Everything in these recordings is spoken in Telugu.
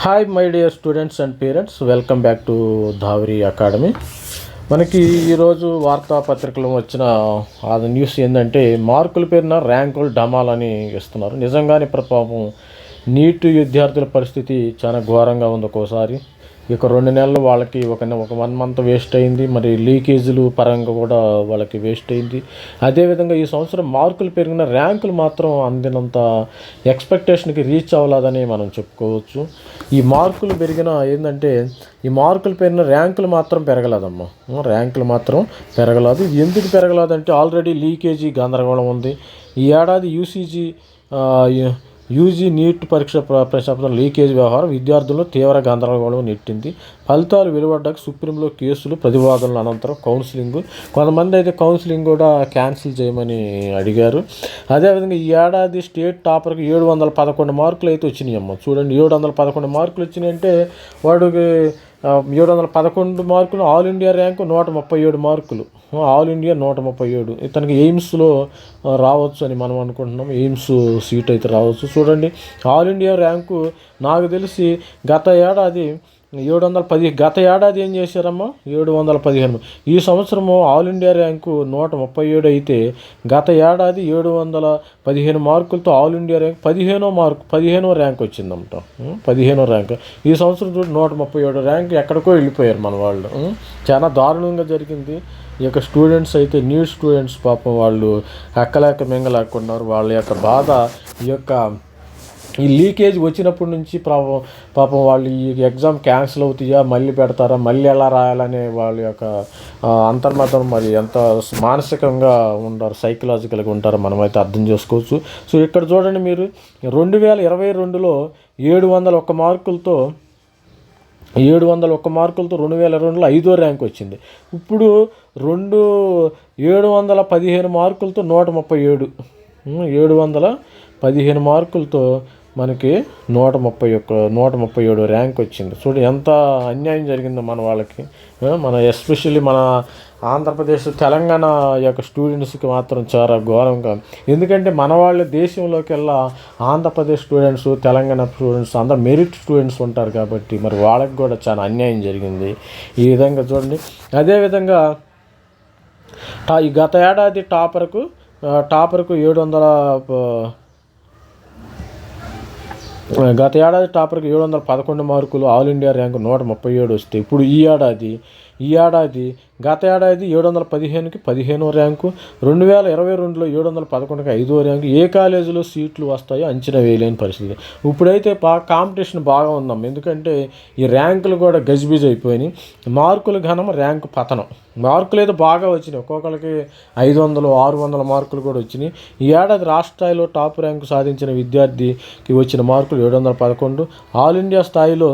Hi my dear students and parents welcome back to Dhavari academy మనకి ఈరోజు వార్తాపత్రికలో వచ్చిన ఆ న్యూస్ ఏంటంటే మార్కుల పేరున ర్యాంకులు డమాలని ఇస్తున్నారు నిజంగానే ప్రభావం నీట్ విద్యార్థుల పరిస్థితి చాలా ఘోరంగా ఉంది ఒక్కోసారి. ఇక రెండు నెలలు వాళ్ళకి ఒక ఒక వన్ మంత్ వేస్ట్ అయింది. మరి లీకేజీలు పరంగా కూడా వాళ్ళకి వేస్ట్ అయింది. అదేవిధంగా ఈ సంవత్సరం మార్కులు పెరిగిన ర్యాంకులు మాత్రం అందినంత ఎక్స్పెక్టేషన్కి రీచ్ అవ్వలేదని మనం చెప్పుకోవచ్చు. ఈ మార్కులు పెరిగిన ఏంటంటే ఈ మార్కులు పెరిగిన ర్యాంకులు మాత్రం పెరగలేదమ్మా. ర్యాంకులు మాత్రం పెరగలేదు. ఎందుకు పెరగలేదంటే ఆల్రెడీ లీకేజీ గందరగోళం ఉంది. ఈ ఏడాది యూసీజీ యూజీ నీట్ పరీక్ష ప్రశ్నపత్రం లీకేజ్ వ్యవహారం విద్యార్థుల్లో తీవ్ర గందరగోళం నెట్టింది. ఫలితాలు వెలువడ్డాక సుప్రీంలో కేసులు ప్రతివాదనల అనంతరం కౌన్సిలింగ్ కొంతమంది అయితే కౌన్సిలింగ్ కూడా క్యాన్సిల్ చేయమని అడిగారు. అదేవిధంగా ఈ ఏడాది స్టేట్ టాపర్కి ఏడు వందల పదకొండు మార్కులు అయితే వచ్చినాయి అమ్మ చూడండి ఏడు వందల పదకొండు మార్కులు వచ్చినాయి అంటే వాడికి ఏడు వందల పదకొండు మార్కులు ఆల్ ఇండియా ర్యాంకు నూట ముప్పై ఏడు మార్కులు. ఆల్ ఇండియా నూట ముప్పై ఏడు. ఇతనికి ఎయిమ్స్లో రావచ్చు అని మనం అనుకుంటున్నాం. ఎయిమ్స్ సీట్ అయితే రావచ్చు. చూడండి ఆల్ ఇండియా ర్యాంకు నాకు తెలిసి గత ఏడాది ఏడు వందల పది గత ఏడాది ఏం చేశారమ్మా? ఏడు వందల పదిహేను. ఈ సంవత్సరము ఆల్ ఇండియా ర్యాంకు నూట ముప్పై ఏడు అయితే గత ఏడాది ఏడు వందల పదిహేను మార్కులతో ఆల్ ఇండియా ర్యాంక్ పదిహేనో మార్కు పదిహేనో ర్యాంక్ వచ్చిందమ్మట పదిహేనో ర్యాంక్. ఈ సంవత్సరం చూడు నూట ముప్పై ఏడు. ర్యాంక్ ఎక్కడికో వెళ్ళిపోయారు మన వాళ్ళు. చాలా దారుణంగా జరిగింది. ఈ యొక్క స్టూడెంట్స్ అయితే న్యూ స్టూడెంట్స్ పాపం వాళ్ళు ఎక్కలేక మింగలేకున్నారు. వాళ్ళ యొక్క బాధ ఈ యొక్క ఈ లీకేజ్ వచ్చినప్పటి నుంచి పాపం పాపం వాళ్ళు ఈ ఎగ్జామ్ క్యాన్సిల్ అవుతాయా మళ్ళీ పెడతారా మళ్ళీ ఎలా రాయాలనే వాళ్ళ యొక్క అంతర్మతం మరి ఎంత మానసికంగా ఉంటారు సైకలాజికల్గా ఉంటారో మనమైతే అర్థం చేసుకోవచ్చు. సో ఇక్కడ చూడండి మీరు రెండు వేల ఇరవై రెండులో ఏడు వందల ఒక్క మార్కులతో ఏడు వందల ఒక్క మార్కులతో రెండు వేల రెండులో ఐదో ర్యాంక్ వచ్చింది. ఇప్పుడు రెండు ఏడు వందల పదిహేను మార్కులతో నూట ముప్పై ఏడు. ఏడు వందల పదిహేను మార్కులతో మనకి నూట ముప్పై ఒక్క నూట ముప్పై ఏడు ర్యాంక్ వచ్చింది. చూడు ఎంత అన్యాయం జరిగిందో మన వాళ్ళకి. మన ఎస్పెషల్లీ మన ఆంధ్రప్రదేశ్ తెలంగాణ యొక్క స్టూడెంట్స్కి మాత్రం చాలా ఘోరంగా. ఎందుకంటే మన వాళ్ళ దేశంలోకి వెళ్ళా ఆంధ్రప్రదేశ్ స్టూడెంట్స్ తెలంగాణ స్టూడెంట్స్ అందరు మెరిట్ స్టూడెంట్స్ ఉంటారు కాబట్టి మరి వాళ్ళకి కూడా చాలా అన్యాయం జరిగింది. ఈ విధంగా చూడండి. అదేవిధంగా టా ఈ గత ఏడాది టాపర్కు టాపర్కు ఏడు వందల గత ఏడాది టాపర్కి ఏడు వందల పదకొండు మార్కులు ఆల్ ఇండియా ర్యాంకు నూట ముప్పై ఏడు వస్తే ఇప్పుడు ఈ ఏడాది ఈ ఏడాది గత ఏడాది ఏడు వందల పదిహేనుకి పదిహేనో ర్యాంకు రెండు వేల ఇరవై రెండులో ఏడు వందల పదకొండుకి ఐదో ర్యాంకు ఏ కాలేజీలో సీట్లు వస్తాయో అంచనా వేయలేని పరిస్థితి. ఇప్పుడైతే బా కాంపిటీషన్ బాగా ఉందాం ఎందుకంటే ఈ ర్యాంకులు కూడా గజిబిజి అయిపోయినాయి. మార్కులు ఘనం ర్యాంకు పతనం. మార్కులు అయితే బాగా వచ్చినాయి. ఒక్కొక్కరికి ఐదు వందలు ఆరు వందల మార్కులు కూడా వచ్చినాయి. ఈ ఏడాది రాష్ట్ర స్థాయిలో టాప్ ర్యాంకు సాధించిన విద్యార్థికి వచ్చిన మార్కులు ఏడు వందల పదకొండు. ఆల్ ఇండియా స్థాయిలో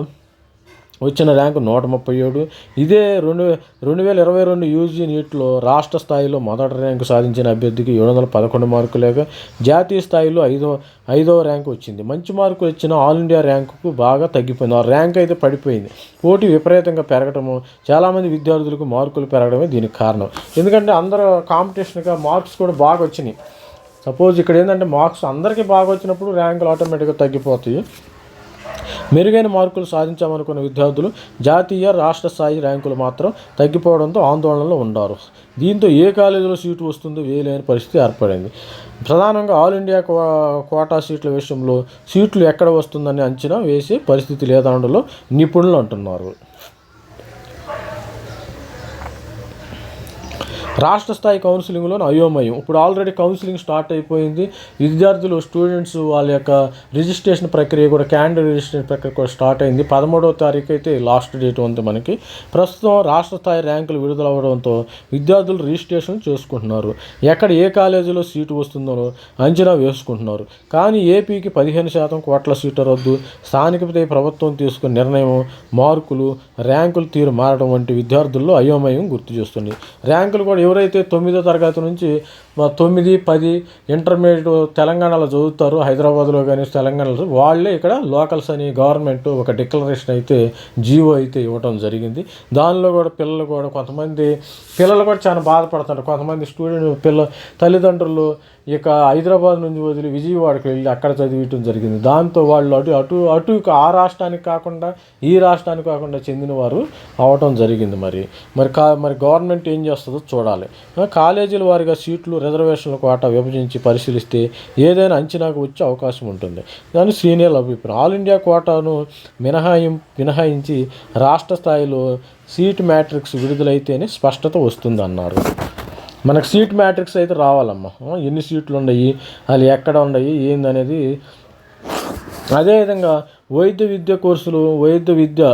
వచ్చిన ర్యాంకు నూట ముప్పై ఏడు. ఇదే రెండు రెండు వేల ఇరవై రెండు యూజీ నీట్లో రాష్ట్ర స్థాయిలో మొదటి ర్యాంకు సాధించిన అభ్యర్థికి ఏడు వందల పదకొండు మార్కులేగా జాతీయ స్థాయిలో ఐదో ఐదవ ర్యాంకు వచ్చింది. మంచి మార్కులు వచ్చిన ఆల్ ఇండియా ర్యాంకుకు బాగా తగ్గిపోయింది. ఆ ర్యాంక్ అయితే పడిపోయింది. పోటీ విపరీతంగా పెరగటము చాలామంది విద్యార్థులకు మార్కులు పెరగడమే దీనికి కారణం. ఎందుకంటే అందరూ కాంపిటీషన్గా మార్క్స్ కూడా బాగా వచ్చినాయి. సపోజ్ ఇక్కడ ఏంటంటే మార్క్స్ అందరికీ బాగా వచ్చినప్పుడు ర్యాంకులు ఆటోమేటిక్గా తగ్గిపోతాయి. మెరుగైన మార్కులు సాధించామనుకున్న విద్యార్థులు జాతీయ రాష్ట్ర స్థాయి ర్యాంకులు మాత్రం తగ్గిపోవడంతో ఆందోళనలో ఉన్నారు. దీంతో ఏ కాలేజీలో సీటు వస్తుందో వేయలేని పరిస్థితి ఏర్పడింది. ప్రధానంగా ఆల్ ఇండియా కో- కోటా సీట్ల విషయంలో సీట్లు ఎక్కడ వస్తుందని అంచనా వేసే పరిస్థితి లేదనడంలో నిపుణులు అంటున్నారు. రాష్ట్ర స్థాయి కౌన్సిలింగ్లో అయోమయం. ఇప్పుడు ఆల్రెడీ కౌన్సిలింగ్ స్టార్ట్ అయిపోయింది. విద్యార్థులు స్టూడెంట్స్ వాళ్ళ యొక్క రిజిస్ట్రేషన్ ప్రక్రియ కూడా క్యాండిడేట్ రిజిస్ట్రేషన్ ప్రక్రియ కూడా స్టార్ట్ అయింది. పదమూడవ తారీఖు అయితే లాస్ట్ డేట్ ఉంది మనకి. ప్రస్తుతం రాష్ట్ర స్థాయి ర్యాంకులు విడుదలవడంతో విద్యార్థులు రిజిస్ట్రేషన్ చేసుకుంటున్నారు. ఎక్కడ ఏ కాలేజీలో సీటు వస్తుందో అంచనా వేసుకుంటున్నారు. కానీ ఏపీకి పదిహేను శాతం కోట్ల సీటు రద్దు స్థానికపై ప్రభుత్వం తీసుకున్న నిర్ణయం మార్కులు ర్యాంకులు తీరు మారడం వంటి విద్యార్థుల్లో అయోమయం గుర్తు చేస్తుంది. ర్యాంకులు కూడా ఎవరైతే తొమ్మిదో తరగతి నుంచి తొమ్మిది పది ఇంటర్మీడియట్ తెలంగాణలో చదువుతారు హైదరాబాద్లో కానీ తెలంగాణలో వాళ్ళే ఇక్కడ లోకల్స్ అని గవర్నమెంట్ ఒక డిక్లరేషన్ అయితే జీవో అయితే ఇవ్వడం జరిగింది. దానిలో కూడా పిల్లలు కూడా కొంతమంది పిల్లలు కూడా చాలా బాధపడుతున్నారు. కొంతమంది స్టూడెంట్ పిల్ల తల్లిదండ్రులు ఇక హైదరాబాద్ నుంచి వదిలి విజయవాడకి వెళ్ళి అక్కడ చదివించడం జరిగింది. దాంతో వాళ్ళు అటు అటు అటు ఇక ఆ రాష్ట్రానికి కాకుండా ఈ రాష్ట్రానికి కాకుండా చెందిన వారు అవటం జరిగింది మరి. మరి కా మరి గవర్నమెంట్ ఏం చేస్తుందో చూడాలి. కాలేజీల వారిగా సీట్లు రిజర్వేషన్ల కోటా విభజించి పరిశీలిస్తే ఏదైనా అంచనాకు వచ్చే అవకాశం ఉంటుంది. దాని సీనియర్ అభిప్రాయం. ఆల్ ఇండియా కోటాను మినహాయిం మినహాయించి రాష్ట్ర స్థాయిలో సీట్ మ్యాట్రిక్స్ విడుదలైతేనే స్పష్టత వస్తుందన్నారు. మనకు సీట్ మ్యాట్రిక్స్ అయితే రావాలమ్మా. ఎన్ని సీట్లు ఉన్నాయి అది ఎక్కడ ఉన్నాయి ఏందనేది అదేవిధంగా వైద్య విద్య కోర్సులు వైద్య విద్య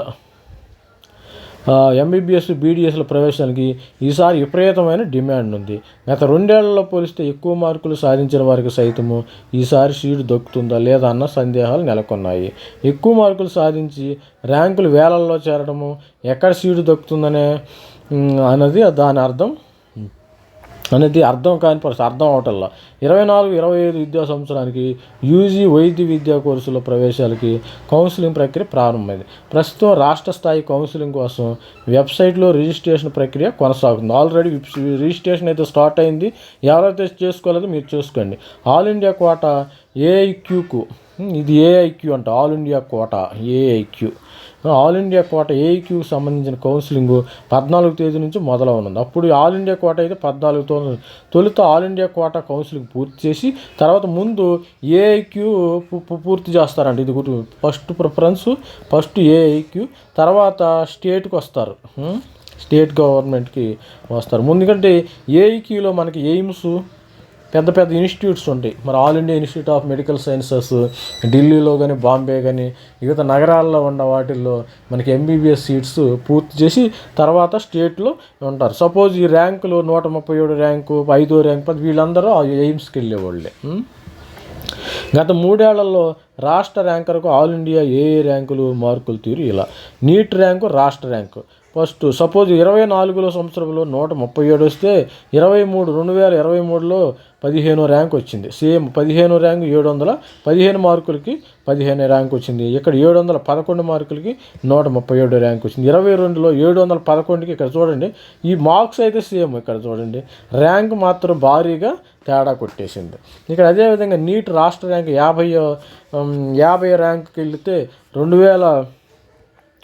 ఎంబీబీఎస్ బీడీఎస్ల ప్రవేశానికి ఈసారి విపరీతమైన డిమాండ్ ఉంది. గత రెండేళ్ళలో పోలిస్తే ఎక్కువ మార్కులు సాధించిన వారికి సైతము ఈసారి సీటు దొక్కుతుందా లేదా అన్న సందేహాలు నెలకొన్నాయి. ఎక్కువ మార్కులు సాధించి ర్యాంకులు వేలల్లో చేరడము ఎక్కడ సీటు దొక్కుతుందనే అన్నది దాని అర్థం అనేది అర్థం కాని పరిస్థితి అర్థం అవటంలా. ఇరవై నాలుగు ఇరవై ఐదు విద్యా సంవత్సరానికి యూజీ వైద్య విద్యా కోర్సుల ప్రవేశాలకి కౌన్సిలింగ్ ప్రక్రియ ప్రారంభమైంది. ప్రస్తుతం రాష్ట్ర స్థాయి కౌన్సిలింగ్ కోసం వెబ్సైట్లో రిజిస్ట్రేషన్ ప్రక్రియ కొనసాగుతుంది. ఆల్రెడీ రిజిస్ట్రేషన్ అయితే స్టార్ట్ అయింది. ఎవరైతే చేసుకోలేదో మీరు చేసుకోండి. ఆల్ ఇండియా కోటా ఏఐక్యూకు ఇది ఏఐక్యూ అంట all India quota AIQ. All India quota ఏఐక్యూకి సంబంధించిన కౌన్సిలింగ్ పద్నాలుగు తేదీ నుంచి మొదలవనుంది. అప్పుడు ఆల్ ఇండియా కోట అయితే పద్నాలుగు తొలుత ఆల్ ఇండియా కోట కౌన్సిలింగ్ పూర్తి చేసి తర్వాత ముందు ఏఐక్యూ పూర్తి చేస్తారంట. ఇది గుర్తు ఫస్ట్ ప్రిఫరెన్స్ ఫస్ట్ ఏఐక్యూ తర్వాత స్టేట్కి వస్తారు. స్టేట్ గవర్నమెంట్కి వస్తారు. ముందుకంటే ఏఐక్యూలో మనకి ఎయిమ్స్ పెద్ద పెద్ద ఇన్స్టిట్యూట్స్ ఉంటాయి. మరి all India institute of medical sciences ఢిల్లీలో కానీ బాంబే కానీ వివిధ నగరాల్లో ఉన్న వాటిల్లో మనకి ఎంబీబీఎస్ సీట్స్ పూర్తి చేసి తర్వాత స్టేట్లో ఉంటారు. సపోజ్ ఈ ర్యాంకులు నూట ముప్పై ఏడు ర్యాంకు ఐదో ర్యాంక్ పది వీళ్ళందరూ ఆ ఎయిమ్స్కి వెళ్ళేవాళ్ళే. గత మూడేళ్ళలో రాష్ట్ర ర్యాంకర్కు ఆల్ ఇండియా ఏ ర్యాంకులు మార్కులు తీరు? ఇలా నీట్ ర్యాంకు రాష్ట్ర ర్యాంకు. ఫస్ట్ సపోజ్ ఇరవై నాలుగులో సంవత్సరంలో నూట ముప్పై ఏడు వస్తే ఇరవై మూడు రెండు వేల ఇరవై మూడులో పదిహేను ర్యాంక్ వచ్చింది. సేమ్ పదిహేను ర్యాంక్ ఏడు వందల పదిహేను మార్కులకి పదిహేను ర్యాంక్ వచ్చింది. ఇక్కడ ఏడు వందల పదకొండు మార్కులకి నూట ముప్పై ఏడు ర్యాంక్ వచ్చింది. ఇరవై రెండులో ఏడు వందల పదకొండుకి ఇక్కడ చూడండి. ఈ మార్క్స్ అయితే సేమ్ ఇక్కడ చూడండి. ర్యాంక్ మాత్రం భారీగా తేడా కొట్టేసింది. ఇక్కడ అదేవిధంగా నీట్ రాష్ట్ర ర్యాంక్ యాభై యాభై ర్యాంక్కి వెళితే రెండు వేల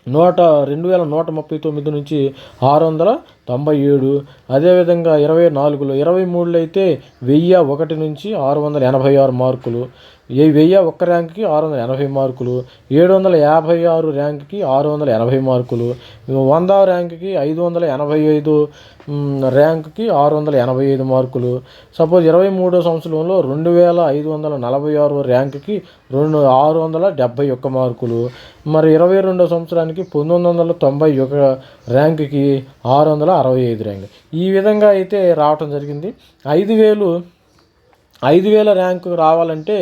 నూట రెండు వేల నూట ముప్పై తొమ్మిది నుంచి ఆరు వందల తొంభై ఏడు. అదేవిధంగా ఇరవై నాలుగులో ఇరవై మూడులో అయితే వెయ్యి ఒకటి నుంచి ఆరు వందల ఎనభై ఆరు మార్కులు. వెయ్యి ఒక్క ర్యాంక్కి ఆరు వందల ఎనభై మార్కులు ఏడు వందల యాభై ఆరు ర్యాంక్కి ఆరు వందల ఎనభై మార్కులు వంద ర్యాంక్కి ఐదు వందల ఎనభై ఐదు ర్యాంక్కి ఆరు వందల ఎనభై ఐదు మార్కులు. సపోజ్ ఇరవై మూడో సంవత్సరంలో రెండు వేల ఐదు వందల నలభై ఆరు ర్యాంక్కి రెండు ఆరు వందల డెబ్భై ఒక్క మార్కులు. మరి ఇరవై రెండో సంవత్సరానికి పంతొమ్మిది వందల తొంభై ఒక ర్యాంక్కి ఆరు వందల అరవై ఐదు ర్యాంక్. ఈ విధంగా అయితే రావటం జరిగింది. ఐదు వేలు ఐదు వేల ర్యాంకు రావాలంటే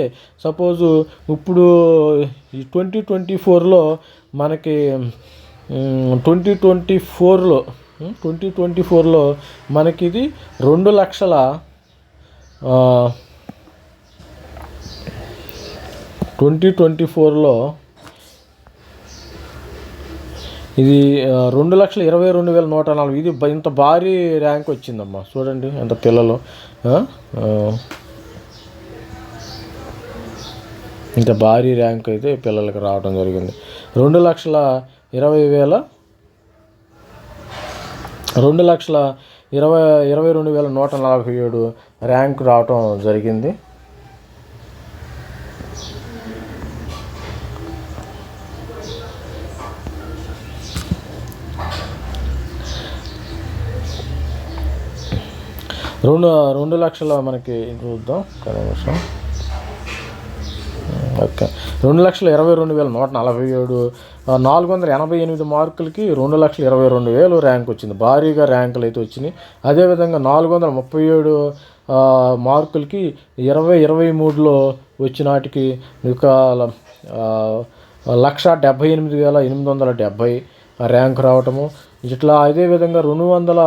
సపోజు ఇప్పుడు ఈ ట్వంటీ ట్వంటీ ఫోర్లో మనకి ట్వంటీ ట్వంటీ ఫోర్లో ట్వంటీ ట్వంటీ ఫోర్లో మనకి ఇది రెండు లక్షల ట్వంటీ ట్వంటీ ఫోర్లో ఇది రెండు లక్షల ఇరవై రెండు వేల నూట నాలుగు. ఇది ఇంత భారీ ర్యాంక్ వచ్చిందమ్మా. చూడండి ఎంత పిల్లలు ఆ? ఆ. ఇంత భారీ ర్యాంక్ అయితే పిల్లలకు రావడం జరిగింది. రెండు లక్షల ఇరవై వేల రెండు లక్షల ఇరవై ఇరవై రెండు వేల నూట నలభై ఏడు ర్యాంక్ రావటం జరిగింది. రెండు రెండు లక్షల మనకి చూద్దాం. కదా నిమిషం. ఓకే రెండు లక్షల ఇరవై రెండు వేల నూట నలభై ఏడు నాలుగు వందల ఎనభై ఎనిమిది మార్కులకి రెండు లక్షల ఇరవై రెండు వేలు ర్యాంక్ వచ్చింది. భారీగా ర్యాంకులు అయితే వచ్చినాయి. అదేవిధంగా నాలుగు వందల ముప్పై ఏడు మార్కులకి ఇరవై ఇరవై మూడులో వచ్చినాటికి ఒక లక్ష డెబ్భై ఎనిమిది వేల ఎనిమిది వందల డెబ్భై ర్యాంక్ రావటము. ఇట్లా అదేవిధంగా రెండు వందల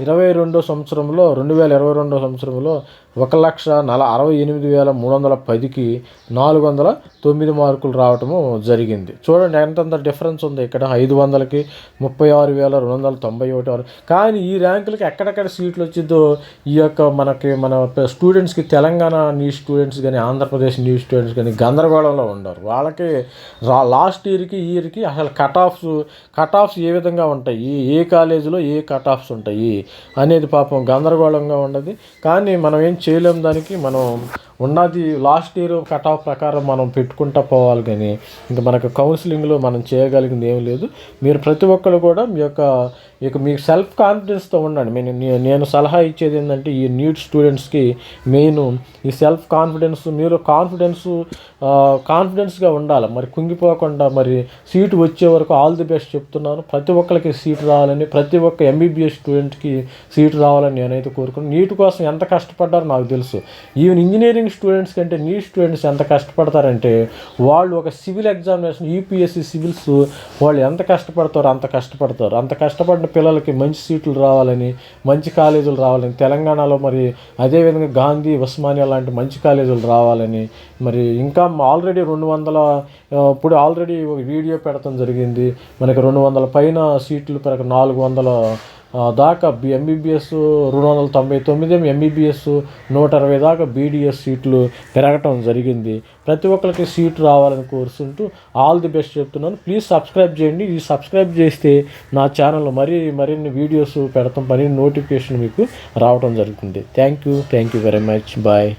ఇరవై రెండో సంవత్సరంలో రెండు వేల ఇరవై రెండో సంవత్సరంలో ఒక లక్ష నల అరవై ఎనిమిది వేల మూడు వందల పదికి నాలుగు వందల తొమ్మిది మార్కులు రావటము జరిగింది. చూడండి ఎంతంత డిఫరెన్స్ ఉంది. ఇక్కడ ఐదు వందలకి ముప్పై ఆరు వేల రెండు వందల తొంభై ఒకటి వరకు. కానీ ఈ ర్యాంకులకి ఎక్కడెక్కడ సీట్లు వచ్చిందో ఈ యొక్క మనకి మన స్టూడెంట్స్కి తెలంగాణ న్యూ స్టూడెంట్స్ కానీ ఆంధ్రప్రదేశ్ న్యూ స్టూడెంట్స్ కానీ గందరగోళంలో ఉండరు. వాళ్ళకి రా లాస్ట్ ఇయర్కి ఇయర్కి అసలు కట్ ఆఫ్స్ కట్ ఆఫ్స్ ఏ విధంగా ఉంటాయి? ఏ కాలేజీలో ఏ కట్ ఆఫ్స్ ఉంటాయి? అనేది పాపం గందరగోళంగా ఉండదు. కానీ మనం ఏం చేయలేం దానికి మనం ఉన్నది లాస్ట్ ఇయర్ కట్ ఆఫ్ ప్రకారం మనం పెట్టుకుంటా పోవాలి కానీ ఇంకా మనకు కౌన్సిలింగ్లో మనం చేయగలిగింది ఏం లేదు. మీరు ప్రతి ఒక్కరు కూడా మీ యొక్క ఇక మీకు సెల్ఫ్ కాన్ఫిడెన్స్తో ఉండండి. నేను నేను సలహా ఇచ్చేది ఏంటంటే ఈ నీట్ స్టూడెంట్స్కి మెయిన్ ఈ సెల్ఫ్ కాన్ఫిడెన్స్ మీరు కాన్ఫిడెన్స్ కాన్ఫిడెన్స్గా ఉండాలి. మరి కుంగిపోకుండా మరి సీటు వచ్చే వరకు ఆల్ ది బెస్ట్ చెప్తున్నాను. ప్రతి ఒక్కరికి సీటు రావాలని ప్రతి ఒక్క ఎంబీబీఎస్ స్టూడెంట్కి సీటు రావాలని నేనైతే కోరుకున్నాను నీట్ కోసం ఎంత కష్టపడ్డారో నాకు తెలుసు. ఈవెన్ ఇంజనీరింగ్ స్టూడెంట్స్ కంటే నీట్ స్టూడెంట్స్ ఎంత కష్టపడతారంటే వాళ్ళు ఒక సివిల్ ఎగ్జామినేషన్ యూపీఎస్సీ సివిల్స్ వాళ్ళు ఎంత కష్టపడతారో అంత కష్టపడతారు. అంత కష్టపడిన పిల్లలకి మంచి సీట్లు రావాలని మంచి కాలేజీలు రావాలని తెలంగాణలో మరి అదేవిధంగా గాంధీ ఉస్మానియా లాంటి మంచి కాలేజీలు రావాలని మరి ఇంకా ఆల్రెడీ రెండు వందల ఇప్పుడు ఆల్రెడీ ఒక వీడియో పెడతాం జరిగింది. మనకి రెండు వందల పైన సీట్లు పెరగ నాలుగు వందల దాకా బి ఎంబీబీఎస్ రెండు వందల తొంభై తొమ్మిది ఎంబీబీఎస్ నూట అరవై దాకా బీడీఎస్ సీట్లు పెరగటం జరిగింది. ప్రతి ఒక్కరికి సీటు రావాలని కోరుకుంటూ ఆల్ ది బెస్ట్ చెప్తున్నాను. ప్లీజ్ సబ్స్క్రైబ్ చేయండి. ఈ సబ్స్క్రైబ్ చేస్తే నా ఛానల్లో మరీ మరిన్ని వీడియోస్ పెడతాం మరిన్ని నోటిఫికేషన్ మీకు రావడం జరుగుతుంది. Thank you. Thank you very much. Bye.